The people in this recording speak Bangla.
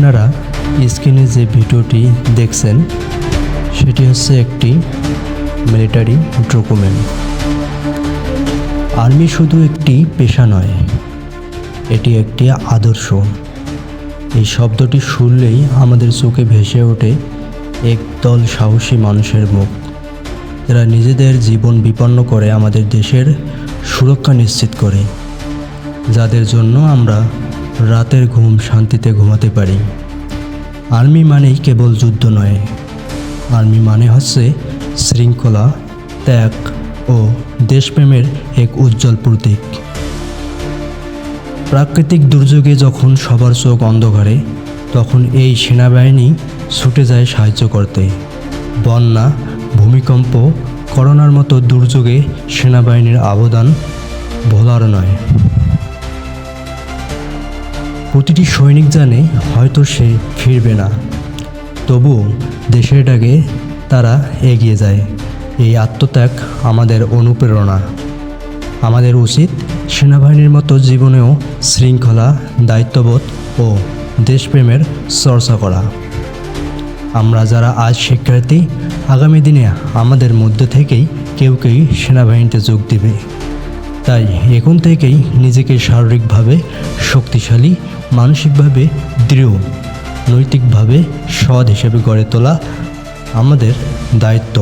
আপনারা স্ক্রিনে যে ভিডিওটি দেখছেন, সেটি হচ্ছে একটি মিলিটারি ডকুমেন্ট আর্মি শুধু একটি পেশা নয়, এটি একটি আদর্শ। এই শব্দটি শুনলেই আমাদের চোখে ভেসে ওঠে একদল সাহসী মানুষের মুখ। যারা নিজেদের জীবন বিপন্ন করে আমাদের দেশের সুরক্ষা নিশ্চিত করে। যাদের জন্য আমরা রাতের ঘুম শান্তিতে ঘুমাতে পারি। আর্মি মানেই কেবল যুদ্ধ নয়। আর্মি মানে হচ্ছে শৃঙ্খলা, ত্যাগ ও দেশপ্রেমের এক উজ্জ্বল প্রতীক। প্রাকৃতিক দুর্যোগে যখন সবার চোখ অন্ধকারে, তখন এই সেনাবাহিনী ছুটে যায় সাহায্য করতে। বন্যা, ভূমিকম্প, করোনার মতো দুর্যোগে সেনাবাহিনীর অবদান ভোলার নয়। প্রতিটি সৈনিক জানে হয়তো সে ফিরবে না। তবুও দেশের ডাকে তারা এগিয়ে যায়। এই আত্মত্যাগ আমাদের অনুপ্রেরণা। আমাদের উচিত সেনাবাহিনীর মতো জীবনেও শৃঙ্খলা, দায়িত্ববোধ ও দেশপ্রেমের চর্চা করা। আমরা যারা আজ শিক্ষার্থী, আগামী দিনে আমাদের মধ্যে থেকেই কেউ কেউ সেনাবাহিনীতে যোগ দেবে। তাই এখন থেকেই নিজেকে শারীরিকভাবে শক্তিশালী, মানসিকভাবে দৃঢ়, নৈতিকভাবে সৎ হিসেবে গড়ে তোলা আমাদের দায়িত্ব।